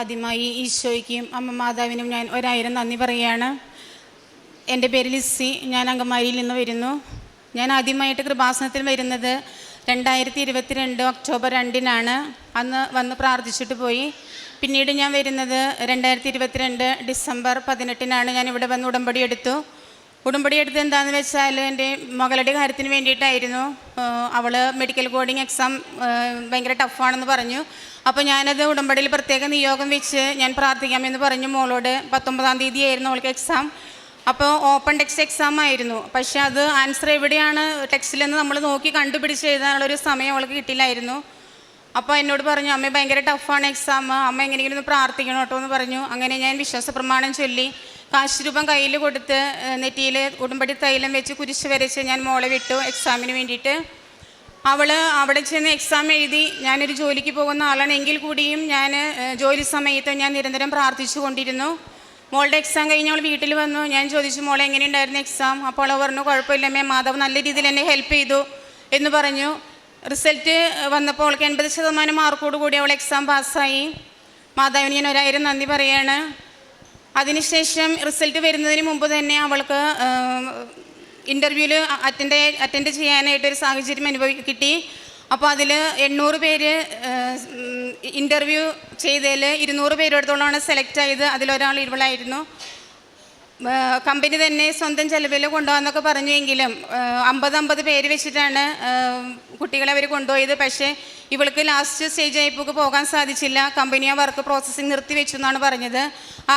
ആദ്യമായി ഈശോയ്ക്കും അമ്മ മാതാവിനും ഞാൻ ഒരായിരം നന്ദി പറയുകയാണ്. എന്റെ പേര് ലിസ്സി ഞാൻ അങ്കമാലിയിൽ നിന്ന് വരുന്നു. ഞാൻ ആദ്യമായിട്ട് കൃപാസനത്തിൽ വരുന്നത് രണ്ടായിരത്തി ഇരുപത്തിരണ്ട് ഒക്ടോബർ രണ്ടിനാണ്. അന്ന് വന്ന് പ്രാർത്ഥിച്ചിട്ട് പോയി. പിന്നീട് ഞാൻ വരുന്നത് രണ്ടായിരത്തി ഇരുപത്തിരണ്ട് ഡിസംബർ പതിനെട്ടിനാണ്. ഞാൻ ഇവിടെ വന്ന് ഉടമ്പടി എടുത്തു. ഉടമ്പടി എടുത്ത് എന്താണെന്ന് വെച്ചാൽ എന്റെ മകളുടെ കാര്യത്തിന് വേണ്ടിയിട്ടായിരുന്നു. അവൾ മെഡിക്കൽ കോഡിങ് എക്സാം ഭയങ്കര ടഫാണെന്ന് പറഞ്ഞു. അപ്പോൾ ഞാനത് ഉടമ്പടിയിൽ പ്രത്യേക നിയോഗം വെച്ച് ഞാൻ പ്രാർത്ഥിക്കാമെന്ന് പറഞ്ഞു. മോളോട് പത്തൊമ്പതാം തീയതി ആയിരുന്നു അവൾക്ക് എക്സാം അപ്പോൾ ഓപ്പൺ ടെക്സ്റ്റ് എക്സാം ആയിരുന്നു. പക്ഷേ അത് ആൻസർ എവിടെയാണ് ടെക്സ്റ്റിലെന്ന് നമ്മൾ നോക്കി കണ്ടുപിടിച്ച് എഴുതാനുള്ളൊരു സമയം അവൾക്ക് കിട്ടില്ലായിരുന്നു. അപ്പോൾ എന്നോട് പറഞ്ഞു അമ്മ ഭയങ്കര ടഫാണ് എക്സാം അമ്മ എങ്ങനെയെങ്കിലും ഒന്ന് പ്രാർത്ഥിക്കണം കേട്ടോ എന്ന് പറഞ്ഞു. അങ്ങനെ ഞാൻ വിശ്വാസ പ്രമാണം ചൊല്ലി. കാശ് രൂപം കയ്യിൽ കൊടുത്ത് നെറ്റിയിൽ ഉടുമ്പടി തൈലം വെച്ച് കുരിശ് വരച്ച് ഞാൻ മോളെ വിട്ടു എക്സാമിന് വേണ്ടിയിട്ട്. അവൾ അവിടെ ചെന്ന് എക്സാം എഴുതി ഞാനൊരു ജോലിക്ക് പോകുന്ന ആളാണ്. എങ്കിൽ കൂടിയും ഞാൻ ജോലി സമയത്ത് ഞാൻ നിരന്തരം പ്രാർത്ഥിച്ചു കൊണ്ടിരുന്നു. മോളുടെ എക്സാം കഴിഞ്ഞ് അവൾ വീട്ടിൽ വന്നു. ഞാൻ ചോദിച്ചു മോളെ എങ്ങനെയുണ്ടായിരുന്നു എക്സാം അപ്പോൾ അവൾ പറഞ്ഞു കുഴപ്പമില്ല മേ മാധവ് നല്ല രീതിയിൽ എന്നെ ഹെൽപ്പ് ചെയ്തു എന്ന് പറഞ്ഞു. റിസൾട്ട് വന്നപ്പോൾ അവൾക്ക് എൺപത് ശതമാനം മാർക്കോട് കൂടി അവൾ എക്സാം പാസ്സായി മാതാവിന് ഞാൻ ഒരായിരം നന്ദി പറയാണ്. അതിനുശേഷം റിസൾട്ട് വരുന്നതിന് മുമ്പ് തന്നെ അവൾക്ക് ഇന്റർവ്യൂവിൽ അറ്റൻഡ് അറ്റൻഡ് ചെയ്യാനായിട്ടൊരു സാഹചര്യം അനുഭവി കിട്ടി. അപ്പോൾ അതിൽ എണ്ണൂറ് പേര് ഇന്റർവ്യൂ ചെയ്തതിൽ ഇരുന്നൂറ് പേരോടത്തോളമാണ് സെലക്ട് ചെയ്ത് അതിലൊരാൾ ഇവളായിരുന്നു കമ്പനി തന്നെ സ്വന്തം ചെലവിൽ കൊണ്ടുപോകാന്നൊക്കെ പറഞ്ഞുവെങ്കിലും അമ്പത് അമ്പത് പേര് വെച്ചിട്ടാണ് കുട്ടികളെ അവർ കൊണ്ടുപോയത്. പക്ഷേ ഇവൾക്ക് ലാസ്റ്റ് സ്റ്റേജ് ആയപ്പോൾ പോകാൻ സാധിച്ചില്ല. കമ്പനി ആ വർക്ക് പ്രോസസ്സിങ് നിർത്തി വെച്ചു എന്നാണ് പറഞ്ഞത്.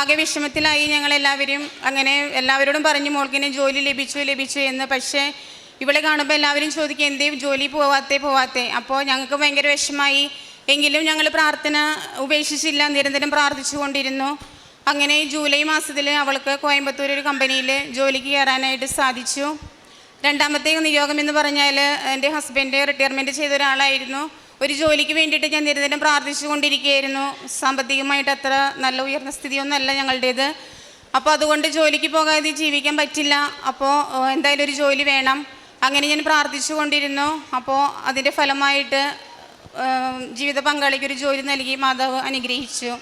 ആകെ വിഷമത്തിലായി ഞങ്ങൾ എല്ലാവരും അങ്ങനെ എല്ലാവരോടും പറഞ്ഞു മോൾക്കിനെ ജോലി ലഭിച്ചു ലഭിച്ചു എന്ന്. പക്ഷേ ഇവളെ കാണുമ്പോൾ എല്ലാവരും ചോദിക്കും എന്തേ ജോലി പോവാത്തേ പോവാത്തേ? അപ്പോൾ ഞങ്ങൾക്ക് ഭയങ്കര വിഷമായി എങ്കിലും ഞങ്ങൾ പ്രാർത്ഥന ഉപേക്ഷിച്ചില്ല നിരന്തരം പ്രാർത്ഥിച്ചു കൊണ്ടിരുന്നു അങ്ങനെ ജൂലൈ മാസത്തിൽ അവൾക്ക് കോയമ്പത്തൂർ ഒരു കമ്പനിയിൽ ജോലിക്ക് കയറാനായിട്ട് സാധിച്ചു. രണ്ടാമത്തെ നിയോഗം എന്ന് പറഞ്ഞാൽ എന്റെ ഹസ്ബൻഡ് റിട്ടയർമെന്റ് ചെയ്ത ഒരാളായിരുന്നു. ഒരു ജോലിക്ക് വേണ്ടിയിട്ട് ഞാൻ നിരന്തരം പ്രാർത്ഥിച്ചു കൊണ്ടിരിക്കുകയായിരുന്നു. സാമ്പത്തികമായിട്ട് അത്ര നല്ല ഉയർന്ന സ്ഥിതിയൊന്നുമല്ല ഞങ്ങളുടേത്. അപ്പോൾ അതുകൊണ്ട് ജോലിക്ക് പോകാതെ ജീവിക്കാൻ പറ്റില്ല. അപ്പോൾ എന്തായാലും ഒരു ജോലി വേണം. അങ്ങനെ ഞാൻ പ്രാർത്ഥിച്ചു കൊണ്ടിരുന്നു. അപ്പോൾ അതിന്റെ ഫലമായിട്ട് ജീവിത പങ്കാളിക്ക് ഒരു ജോലി നൽകി മാതാവ് അനുഗ്രഹിച്ചു.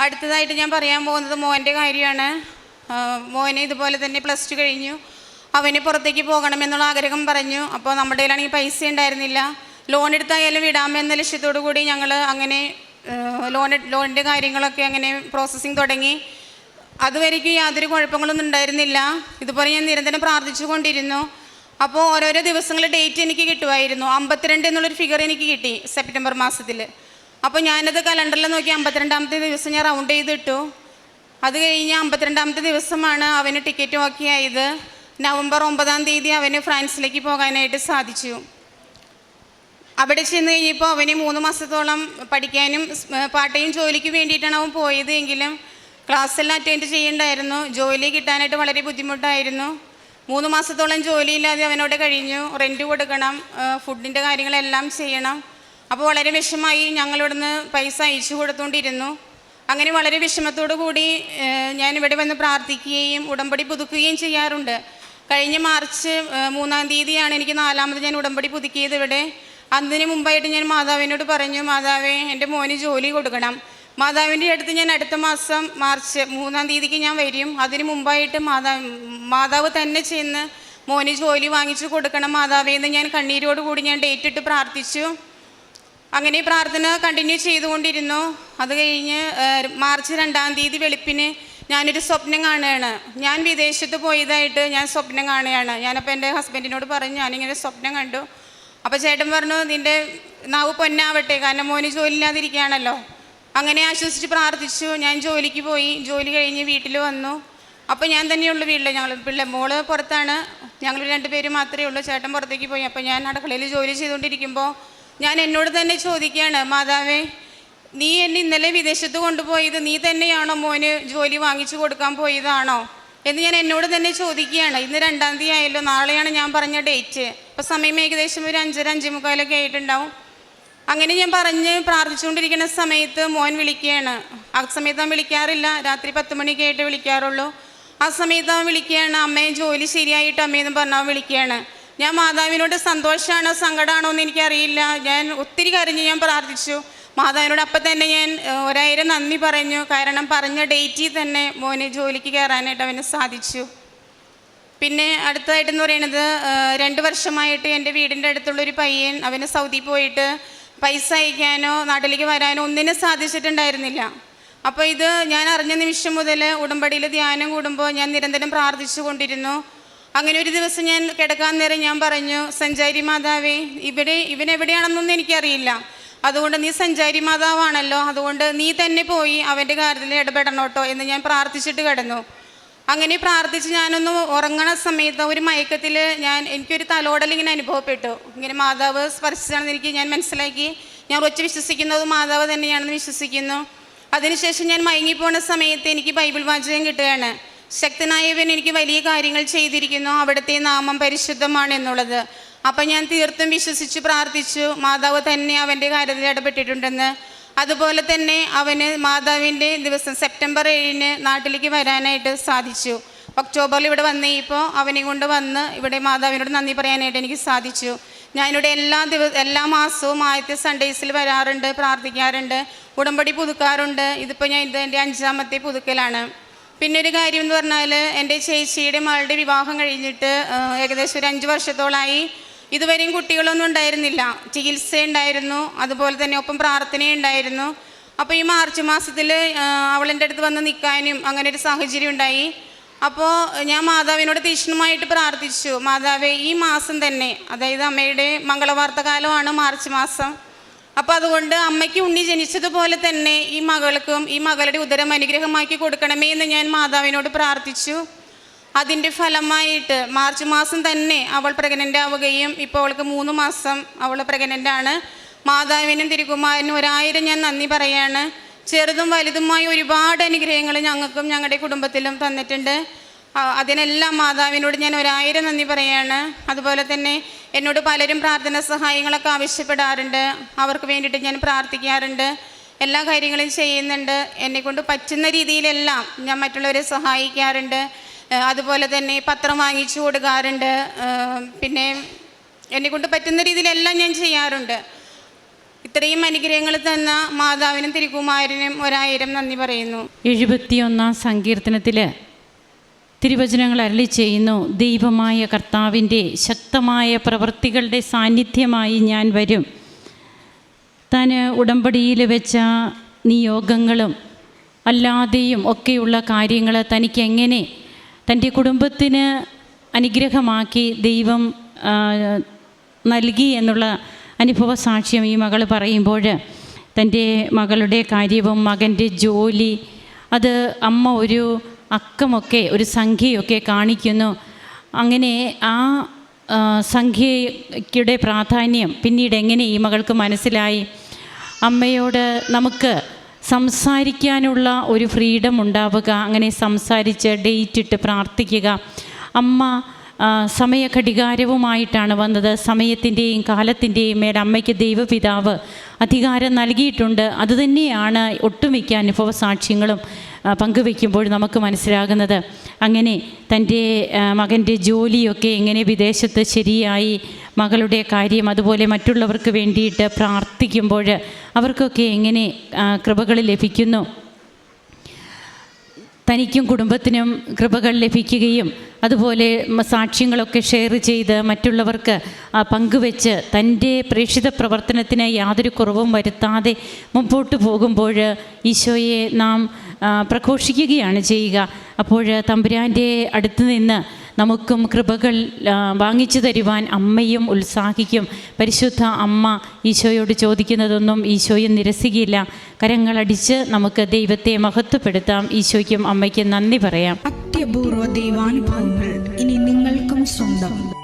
അടുത്തതായിട്ട് ഞാൻ പറയാൻ പോകുന്നത് മോന്റെ കാര്യമാണ്. മോനെ ഇതുപോലെ തന്നെ പ്ലസ് ടു കഴിഞ്ഞു. അവന് പുറത്തേക്ക് പോകണമെന്നുള്ള ആഗ്രഹം പറഞ്ഞു. അപ്പോൾ നമ്മുടെ കയ്യിലാണെങ്കിൽ പൈസ ഉണ്ടായിരുന്നില്ല. ലോൺ എടുത്തായാലും വിടാമെന്ന ലക്ഷ്യത്തോടു കൂടി ഞങ്ങൾ അങ്ങനെ ലോൺ ലോണിന്റെ കാര്യങ്ങളൊക്കെ അങ്ങനെ പ്രോസസ്സിങ് തുടങ്ങി. അതുവരേക്കും യാതൊരു കുഴപ്പങ്ങളൊന്നും ഉണ്ടായിരുന്നില്ല. ഇതുപോലെ ഞാൻ നിരന്തരം പ്രാർത്ഥിച്ചു കൊണ്ടിരുന്നു. അപ്പോൾ ഓരോരോ ദിവസങ്ങൾ ഡേറ്റ് എനിക്ക് കിട്ടുമായിരുന്നു. അമ്പത്തിരണ്ട് എന്നുള്ളൊരു ഫിഗർ എനിക്ക് കിട്ടി. സെപ്റ്റംബർ മാസത്തിൽ അപ്പോൾ ഞാനത് കലണ്ടറിൽ നോക്കി അമ്പത്തിരണ്ടാമത്തെ ദിവസം ഞാൻ റൗണ്ട് ചെയ്തിട്ടു. അത് കഴിഞ്ഞ് അമ്പത്തിരണ്ടാമത്തെ ദിവസമാണ് അവന് ടിക്കറ്റ് ഓക്കെ ആയത്. നവംബർ ഒമ്പതാം തീയതി അവന് ഫ്രാൻസിലേക്ക് പോകാനായിട്ട് സാധിച്ചു. അവിടെ ചെന്ന് കഴിഞ്ഞപ്പോൾ അവന് മൂന്ന് മാസത്തോളം പഠിക്കാനും പാട്ടയും ജോലിക്ക് വേണ്ടിയിട്ടാണ് അവൻ പോയത് എങ്കിലും ക്ലാസ്സെല്ലാം അറ്റൻഡ് ചെയ്യണ്ടായിരുന്നു. ജോലി കിട്ടാനായിട്ട് വളരെ ബുദ്ധിമുട്ടായിരുന്നു. മൂന്ന് മാസത്തോളം ജോലിയില്ലാതെ അവനോട് കഴിഞ്ഞു. റെന്റ് കൊടുക്കണം ഫുഡിന്റെ കാര്യങ്ങളെല്ലാം ചെയ്യണം. അപ്പോൾ വളരെ വിഷമായി ഞങ്ങളിവിടുന്ന് പൈസ അയച്ചു കൊടുത്തുകൊണ്ടിരുന്നു അങ്ങനെ വളരെ വിഷമത്തോടു കൂടി ഞാൻ ഇവിടെ വന്ന് പ്രാർത്ഥിക്കുകയും ഉടമ്പടി പുതുക്കുകയും ചെയ്യാറുണ്ട്. കഴിഞ്ഞ മാർച്ച് മൂന്നാം തീയതിയാണ് എനിക്ക് നാലാമത് ഞാൻ ഉടമ്പടി പുതുക്കിയത് ഇവിടെ. അതിന് മുമ്പായിട്ട് ഞാൻ മാതാവിനോട് പറഞ്ഞു മാതാവേ എന്റെ മോന് ജോലി കൊടുക്കണം. മാതാവിന്റെ അടുത്ത് ഞാൻ അടുത്ത മാസം മാർച്ച് മൂന്നാം തീയതിക്ക് ഞാൻ വരും. അതിന് മുമ്പായിട്ട് മാതാവ് മാതാവ് തന്നെ ചെന്ന് മോന് ജോലി വാങ്ങിച്ചു കൊടുക്കണം മാതാവേ എന്ന് ഞാൻ കണ്ണീരോടുകൂടി ഞാൻ ഡേറ്റ് ഇട്ട് പ്രാർത്ഥിച്ചു. അങ്ങനെ പ്രാർത്ഥന കണ്ടിന്യൂ ചെയ്തുകൊണ്ടിരുന്നു. അത് കഴിഞ്ഞ് മാർച്ച് രണ്ടാം തീയതി വെളുപ്പിന് ഞാനൊരു സ്വപ്നം കാണുകയാണ്. ഞാൻ വിദേശത്ത് പോയതായിട്ട് ഞാൻ സ്വപ്നം കാണുകയാണ്. ഞാനപ്പോൾ എന്റെ ഹസ്ബൻഡിനോട് പറഞ്ഞു ഞാനിങ്ങനെ സ്വപ്നം കണ്ടു. അപ്പോൾ ചേട്ടൻ പറഞ്ഞു നിന്റെ നാവ് പൊന്നാവട്ടെ കാരണം മോന് ജോലിയില്ലാതിരിക്കുകയാണല്ലോ അങ്ങനെ ആശ്വസിച്ച് പ്രാർത്ഥിച്ചു. ഞാൻ ജോലിക്ക് പോയി. ജോലി കഴിഞ്ഞ് വീട്ടിൽ വന്നു. അപ്പോൾ ഞാൻ തന്നെയുള്ളൂ വീട്ടിൽ ഞങ്ങൾ പിള്ളേ മോൾ പുറത്താണ്. ഞങ്ങൾ രണ്ടുപേര് മാത്രമേ ഉള്ളൂ. ചേട്ടൻ പുറത്തേക്ക് പോയി. അപ്പോൾ ഞാൻ അടുക്കളയിൽ ജോലി ചെയ്തുകൊണ്ടിരിക്കുമ്പോൾ ഞാൻ എന്നോട് തന്നെ ചോദിക്കുകയാണ് മാതാവേ നീ എന്നെ ഇന്നലെ വിദേശത്ത് കൊണ്ടുപോയത് നീ തന്നെയാണോ? മോന് ജോലി വാങ്ങിച്ചു കൊടുക്കാൻ പോയതാണോ? എന്ന് ഞാൻ എന്നോട് തന്നെ ചോദിക്കുകയാണ്. ഇന്ന് രണ്ടാം തീയതി ആയല്ലോ നാളെയാണ് ഞാൻ പറഞ്ഞ ഡേറ്റ്. അപ്പോൾ സമയം ഏകദേശം ഒരു അഞ്ചര അഞ്ചേ മുക്കാലൊക്കെ ആയിട്ടുണ്ടാവും. അങ്ങനെ ഞാൻ പറഞ്ഞ് പ്രാർത്ഥിച്ചുകൊണ്ടിരിക്കുന്ന സമയത്ത് മോൻ വിളിക്കുകയാണ്. ആ സമയത്ത് അവൻ വിളിക്കാറില്ല രാത്രി പത്ത് മണിയൊക്കെ ആയിട്ട് വിളിക്കാറുള്ളൂ. ആ സമയത്ത് അവൻ വിളിക്കുകയാണ് അമ്മയെ ജോലി ശരിയായിട്ട്? അമ്മയെന്ന് പറഞ്ഞാൽ അവൻ വിളിക്കുകയാണ്. ഞാൻ മാതാവിനോട് സന്തോഷമാണോ സങ്കടമാണോ എന്ന് എനിക്കറിയില്ല. ഞാൻ ഒത്തിരി കരഞ്ഞ് ഞാൻ പ്രാർത്ഥിച്ചു. മാതാവിനോട് അപ്പം തന്നെ ഞാൻ ഒരായിരം നന്ദി പറഞ്ഞു. കാരണം പറഞ്ഞ ഡേറ്റിൽ തന്നെ മോന് ജോലിക്ക് കയറാനായിട്ട് അവന് സാധിച്ചു. പിന്നെ അടുത്തതായിട്ടെന്ന് പറയുന്നത് രണ്ട് വർഷമായിട്ട് എന്റെ വീടിന്റെ അടുത്തുള്ള ഒരു പയ്യൻ അവന് സൗദി പോയിട്ട് പൈസ അയക്കാനോ നാട്ടിലേക്ക് വരാനോ ഒന്നിനും സാധിച്ചിട്ടുണ്ടായിരുന്നില്ല. അപ്പോൾ ഇത് ഞാൻ അറിഞ്ഞ നിമിഷം മുതൽ ഉടമ്പടിയിൽ ധ്യാനം കൂടുമ്പോൾ ഞാൻ നിരന്തരം പ്രാർത്ഥിച്ചു കൊണ്ടിരുന്നു. അങ്ങനെ ഒരു ദിവസം ഞാൻ കിടക്കാൻ നേരം ഞാൻ പറഞ്ഞു സഞ്ചാരി മാതാവേ ഇവിടെ ഇവൻ എവിടെയാണെന്നൊന്നും എനിക്കറിയില്ല. അതുകൊണ്ട് നീ സഞ്ചാരി മാതാവാണല്ലോ. അതുകൊണ്ട് നീ തന്നെ പോയി അവന്റെ കാര്യത്തിൽ ഇടപെടണം കേട്ടോ എന്ന് ഞാൻ പ്രാർത്ഥിച്ചിട്ട് കിടന്നു. അങ്ങനെ പ്രാർത്ഥിച്ച് ഞാനൊന്ന് ഉറങ്ങണ സമയത്ത് ഒരു മയക്കത്തിൽ ഞാൻ എനിക്കൊരു തലോടൽ ഇങ്ങനെ അനുഭവപ്പെട്ടു. ഇങ്ങനെ മാതാവ് സ്പർശിച്ചാണെന്ന് എനിക്ക് ഞാൻ മനസ്സിലാക്കി. ഞാൻ ഉറച്ച് വിശ്വസിക്കുന്നത് മാതാവ് തന്നെയാണെന്ന് വിശ്വസിക്കുന്നു. അതിനുശേഷം ഞാൻ മയങ്ങിപ്പോണ സമയത്ത് എനിക്ക് ബൈബിൾ വാചകം കിട്ടുകയാണ്. ശക്തനായവൻ എനിക്ക് വലിയ കാര്യങ്ങൾ ചെയ്തിരിക്കുന്നു. അവിടുത്തെ നാമം പരിശുദ്ധമാണ് എന്നുള്ളത്. അപ്പം ഞാൻ തീർത്തും വിശ്വസിച്ച് പ്രാർത്ഥിച്ചു. മാതാവ് തന്നെ അവന്റെ കാര്യത്തിൽ ഇടപെട്ടിട്ടുണ്ടെന്ന്. അതുപോലെ തന്നെ അവന് മാതാവിന്റെ ദിവസം സെപ്റ്റംബർ ഏഴിന് നാട്ടിലേക്ക് വരാനായിട്ട് സാധിച്ചു. ഒക്ടോബറിൽ ഇവിടെ വന്ന് ഇപ്പോൾ അവനെ കൊണ്ട് വന്ന് ഇവിടെ മാതാവിനോട് നന്ദി പറയാനായിട്ട് എനിക്ക് സാധിച്ചു. ഞാനിവിടെ എല്ലാ ദിവ എല്ലാ മാസവും ആദ്യത്തെ സൺഡേസിൽ വരാറുണ്ട് പ്രാർത്ഥിക്കാറുണ്ട് ഉടമ്പടി പുതുക്കാറുണ്ട്. ഇതിപ്പോൾ ഞാൻ ഇത് എന്റെ അഞ്ചാമത്തെ പുതുക്കലാണ്. പിന്നെ ഒരു കാര്യം എന്ന് പറഞ്ഞാൽ എന്റെ ചേച്ചിയുടെ മകളുടെ വിവാഹം കഴിഞ്ഞിട്ട് ഏകദേശം ഒരു അഞ്ച് വർഷത്തോളമായി ഇതുവരെയും കുട്ടികളൊന്നും ഉണ്ടായിരുന്നില്ല. ചികിത്സ ഉണ്ടായിരുന്നു അതുപോലെ തന്നെ ഒപ്പം പ്രാർത്ഥനയുണ്ടായിരുന്നു അപ്പോൾ ഈ മാർച്ച് മാസത്തിൽ അവളെന്റെ അടുത്ത് വന്ന് നിൽക്കാനും അങ്ങനെ ഒരു സാഹചര്യം ഉണ്ടായി. അപ്പോൾ ഞാൻ മാതാവിനോട് തീക്ഷ്ണമായിട്ട് പ്രാർത്ഥിച്ചു. മാതാവേ ഈ മാസം തന്നെ അതായത് അമ്മയുടെ മംഗളവാർത്ത കാലമാണ് മാർച്ച് മാസം. അപ്പോൾ അതുകൊണ്ട് അമ്മയ്ക്ക് ഉണ്ണി ജനിച്ചതുപോലെ തന്നെ ഈ മകൾക്കും ഈ മകളുടെ ഉദരം അനുഗ്രഹമാക്കി കൊടുക്കണമേ എന്ന് ഞാൻ മാതാവിനോട് പ്രാർത്ഥിച്ചു. അതിന്റെ ഫലമായിട്ട് മാർച്ച് മാസം തന്നെ അവൾ പ്രഗ്നന്റ് ആവുകയും ഇപ്പോൾ അവൾക്ക് മൂന്ന് മാസം അവൾ പ്രഗ്നന്റ് ആണ്. മാതാവിനും തിരുകുമാരനും ഒരായിരം ഞാൻ നന്ദി പറയാണ്. ചെറുതും വലുതുമായ ഒരുപാട് അനുഗ്രഹങ്ങൾ ഞങ്ങൾക്കും ഞങ്ങളുടെ കുടുംബത്തിലും തന്നിട്ടുണ്ട്. അതിനെല്ലാം മാതാവിനോട് ഞാൻ ഒരായിരം നന്ദി പറയാണ്. അതുപോലെ തന്നെ എന്നോട് പലരും പ്രാർത്ഥന സഹായങ്ങളൊക്കെ ആവശ്യപ്പെടാറുണ്ട്. അവർക്ക് വേണ്ടിയിട്ട് ഞാൻ പ്രാർത്ഥിക്കാറുണ്ട്. എല്ലാ കാര്യങ്ങളും ചെയ്യുന്നുണ്ട്. എന്നെക്കൊണ്ട് പറ്റുന്ന രീതിയിലെല്ലാം ഞാൻ മറ്റുള്ളവരെ സഹായിക്കാറുണ്ട്. അതുപോലെ തന്നെ പത്രം വാങ്ങിച്ചു കൊടുക്കാറുണ്ട്. പിന്നെ എന്നെക്കൊണ്ട് പറ്റുന്ന രീതിയിലെല്ലാം ഞാൻ ചെയ്യാറുണ്ട്. ഇത്രയും അനുഗ്രഹങ്ങൾ തന്ന മാതാവിനും തിരുകുമാരനും ഒരായിരം നന്ദി പറയുന്നു. എഴുപത്തിയൊന്നാം സങ്കീർത്തനത്തിൽ തിരുവചനങ്ങൾ അരളി ചെയ്യുന്നു. ദൈവമായ കർത്താവിന്റെ ശക്തമായ പ്രവൃത്തികളുടെ സാന്നിധ്യമായി ഞാൻ വരും. താൻ ഉടമ്പടിയിൽ വെച്ച നിയോഗങ്ങളും അല്ലാതെയും ഒക്കെയുള്ള കാര്യങ്ങൾ തനിക്ക് എങ്ങനെ തന്റെ കുടുംബത്തിന് അനുഗ്രഹമാക്കി ദൈവം നൽകി എന്നുള്ള അനുഭവ സാക്ഷ്യം ഈ മകൾ പറയുമ്പോൾ തന്റെ മകളുടെ കാര്യവും മകന്റെ ജോലി അത് അമ്മ ഒരു അക്കമൊക്കെ ഒരു സംഖ്യയൊക്കെ കാണിക്കുന്നു. അങ്ങനെ ആ സംഖ്യയുടെ പ്രാധാന്യം പിന്നീട് എങ്ങനെ ഈ മകൾക്ക് മനസ്സിലായി? അമ്മയോട് നമുക്ക് സംസാരിക്കാനുള്ള ഒരു ഫ്രീഡം ഉണ്ടാവുക അങ്ങനെ സംസാരിച്ച് ഡേറ്റ് ഇട്ട് പ്രാർത്ഥിക്കുക. അമ്മ സമയഘടികാരവുമായിട്ടാണ് വന്നത്. സമയത്തിന്റെയും കാലത്തിന്റെയും മേൽ അമ്മയ്ക്ക് ദൈവപിതാവ് അധികാരം നൽകിയിട്ടുണ്ട്. അതുതന്നെയാണ് ഒട്ടുമിക്ക അനുഭവ സാക്ഷ്യങ്ങളും. പങ്കുവെക്കുമ്പോൾ നമുക്ക് മനസ്സിലാകുന്നത് അങ്ങനെ തന്റെ മകന്റെ ജോലിയൊക്കെ എങ്ങനെ വിദേശത്ത് ശരിയായി മകളുടെ കാര്യം അതുപോലെ മറ്റുള്ളവർക്ക് വേണ്ടിയിട്ട് പ്രാർത്ഥിക്കുമ്പോൾ അവർക്കൊക്കെ എങ്ങനെ കൃപകൾ ലഭിക്കുന്നു? തനിക്കും കുടുംബത്തിനും കൃപകൾ ലഭിക്കുകയും അതുപോലെ സാക്ഷ്യങ്ങളൊക്കെ ഷെയർ ചെയ്ത് മറ്റുള്ളവർക്ക് പങ്കുവെച്ച് തന്റെ പ്രേക്ഷിത പ്രവർത്തനത്തിന് യാതൊരു കുറവും വരുത്താതെ മുമ്പോട്ട് പോകുമ്പോൾ ഈശോയെ നാം പ്രഘോഷിക്കുകയാണ് ചെയ്യുക. അപ്പോൾ തമ്പുരാന്റെ അടുത്ത് നിന്ന് നമുക്കും കൃപകൾ വാങ്ങിച്ചു തരുവാൻ അമ്മയും ഉത്സാഹിക്കും. പരിശുദ്ധ അമ്മ ഈശോയോട് ചോദിക്കുന്നതൊന്നും ഈശോയും നിരസിക്കില്ല കരങ്ങളടിച്ച് നമുക്ക് ദൈവത്തെ മഹത്വപ്പെടുത്താം. ഈശോയ്ക്കും അമ്മയ്ക്കും നന്ദി പറയാം. അത്യപൂർവ ദൈവാനുഭവങ്ങൾ ഇനി നിങ്ങൾക്കും സ്വന്തം.